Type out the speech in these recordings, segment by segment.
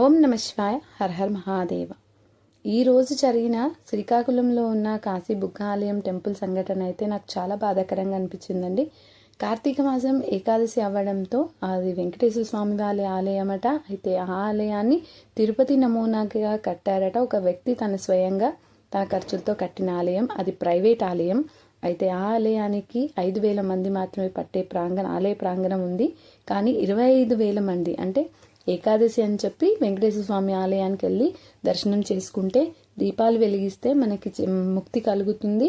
ఓం నమ శివాయ her her Mahadeva. ఈరోజు జరిగిన శ్రీకాకుళంలో ఉన్న కాశీ బుగ్గ ఆలయం టెంపుల్ సంఘటన అయితే నాకు చాలా బాధాకరంగా అనిపించిందండి. కార్తీక మాసం ఏకాదశి అవ్వడంతో అది వెంకటేశ్వర స్వామి వారి ఆలయం అట అయితే ఆ ఆలయాన్ని తిరుపతి నమూనాగా కట్టారట ఒక వ్యక్తి తన స్వయంగా తన ఖర్చులతో కట్టిన ఆలయం. అది ప్రైవేట్ ఆలయం. అయితే ఆ ఆలయానికి ఐదు వేల మంది మాత్రమే పట్టే ప్రాంగణ ఆలయ ప్రాంగణం ఉంది. కానీ ఇరవై ఐదు వేల మంది అంటే ఏకాదశి అని చెప్పి వెంకటేశ్వర స్వామి ఆలయానికి వెళ్ళి దర్శనం చేసుకుంటే దీపాలు వెలిగిస్తే మనకి ముక్తి కలుగుతుంది.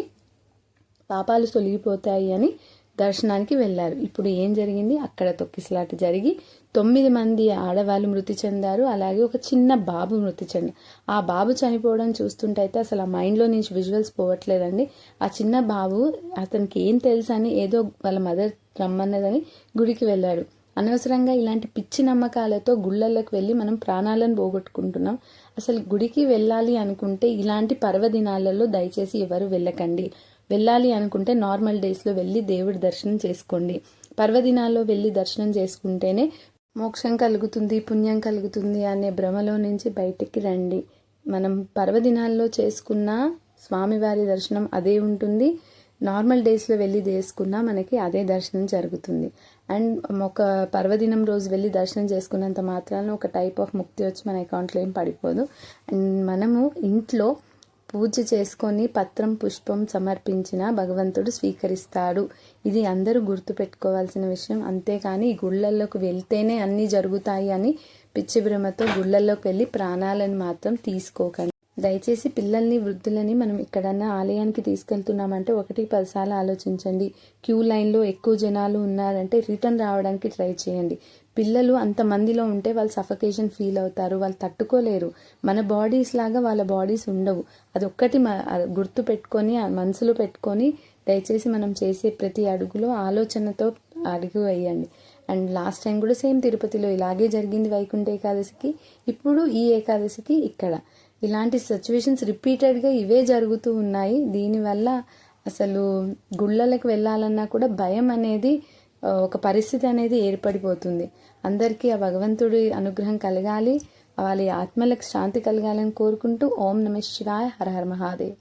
పాపాలు తొలగిపోతాయి అని దర్శనానికి వెళ్ళారు. ఇప్పుడు ఏం జరిగింది? అక్కడ తొక్కిసలాట జరిగి తొమ్మిది మంది ఆడవాళ్ళు మృతి చెందారు. అలాగే ఒక చిన్న బాబు మృతి చెందారు ఆ బాబు చనిపోవడం చూస్తుంటే అయితే అసలు ఆ మైండ్లో నుంచి విజువల్స్ పోవట్లేదండి. ఆ చిన్న బాబు అతనికి ఏం తెలుసని అని ఏదో వాళ్ళ మదర్ రమ్మన్నదని గుడికి వెళ్ళాడు. అనవసరంగా ఇలాంటి పిచ్చి నమ్మకాలతో గుళ్ళల్లోకి వెళ్ళి మనం ప్రాణాలను పోగొట్టుకుంటున్నాం. అసలు గుడికి వెళ్ళాలి అనుకుంటే ఇలాంటి పర్వదినాలలో దయచేసి ఎవరు వెళ్ళకండి. వెళ్ళాలి అనుకుంటే నార్మల్ డేస్లో వెళ్ళి దేవుడి దర్శనం చేసుకోండి. పర్వదినాల్లో వెళ్ళి దర్శనం చేసుకుంటేనే మోక్షం కలుగుతుంది పుణ్యం కలుగుతుంది అనే భ్రమలో నుంచి బయటికి రండి. మనం పర్వదినాల్లో చేసుకున్న స్వామివారి దర్శనం అదే ఉంటుంది. నార్మల్ డేస్లో వెళ్ళి చేసుకున్నా మనకి అదే దర్శనం జరుగుతుంది. అండ్ ఒక పర్వదినం రోజు వెళ్ళి దర్శనం చేసుకున్నంత మాత్రాన ఒక టైప్ ఆఫ్ ముక్తి వచ్చి మన అకౌంట్లో ఏం పడిపోదు. అండ్ మనము ఇంట్లో పూజ చేసుకొని పత్రం పుష్పం సమర్పించిన భగవంతుడు స్వీకరిస్తాడు. ఇది అందరూ గుర్తుపెట్టుకోవాల్సిన విషయం. అంతేకాని ఈ గుళ్ళల్లోకి వెళ్తేనే అన్నీ జరుగుతాయి అని పిచ్చి భ్రమతో గుళ్ళల్లోకి వెళ్ళి ప్రాణాలను మాత్రం తీసుకోకండి. దయచేసి పిల్లల్ని వృద్ధులని మనం ఎక్కడన్నా ఆలయానికి తీసుకెళ్తున్నామంటే ఒకటి పదిసార్లు ఆలోచించండి. క్యూ లైన్లో ఎక్కువ జనాలు ఉన్నారంటే రిటర్న్ రావడానికి ట్రై చేయండి. పిల్లలు అంతమందిలో ఉంటే వాళ్ళు సఫకేషన్ ఫీల్ అవుతారు వాళ్ళు తట్టుకోలేరు. మన బాడీస్ లాగా వాళ్ళ బాడీస్ ఉండవు. అదొక్కటి మ- గుర్తు పెట్టుకొని మనసులో పెట్టుకొని దయచేసి మనం చేసే ప్రతి అడుగులో ఆలోచనతో అడుగు వేయండి. అండ్ లాస్ట్ టైం కూడా సేమ్ తిరుపతిలో ఇలాగే జరిగింది వైకుంఠ ఏకాదశికి. ఇప్పుడు ఈ ఏకాదశికి ఇక్కడ. ఇలాంటి సిచ్యువేషన్స్ రిపీటెడ్గా ఇవే జరుగుతూ ఉన్నాయి. దీనివల్ల అసలు గుళ్ళలకు వెళ్ళాలన్నా కూడా భయం అనేది ఒక పరిస్థితి అనేది ఏర్పడిపోతుంది. అందరికీ ఆ భగవంతుడి అనుగ్రహం కలగాలి. వాళ్ళ ఆత్మలకు శాంతి కలగాలని కోరుకుంటూ ఓం నమ శివాయ హర హర మహాదేవ్.